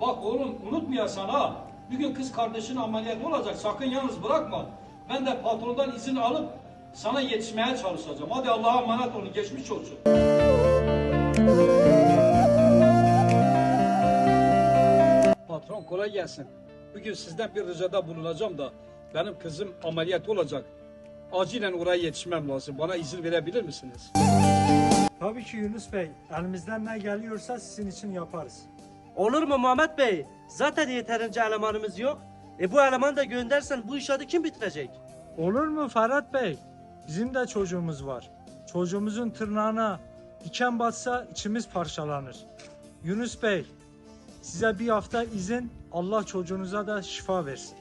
Bak oğlum unutmayasan ha. Bir gün kız kardeşin ameliyat olacak sakın yalnız bırakma. Ben de patrondan izin alıp sana yetişmeye çalışacağım. Hadi Allah'a emanet olun geçmiş olsun. Patron kolay gelsin. Bugün sizden bir ricada bulunacağım da benim kızım ameliyat olacak. Acilen oraya yetişmem lazım. Bana izin verebilir misiniz? Tabii ki Yunus Bey, elimizden ne geliyorsa sizin için yaparız. Olur mu Muhammed Bey? Zaten yeterince elemanımız yok. E bu elemanı da göndersen bu işi kim bitirecek? Olur mu Ferhat Bey? Bizim de çocuğumuz var. Çocuğumuzun tırnağına diken batsa içimiz parçalanır. Yunus Bey, size bir hafta izin, Allah çocuğunuza da şifa versin.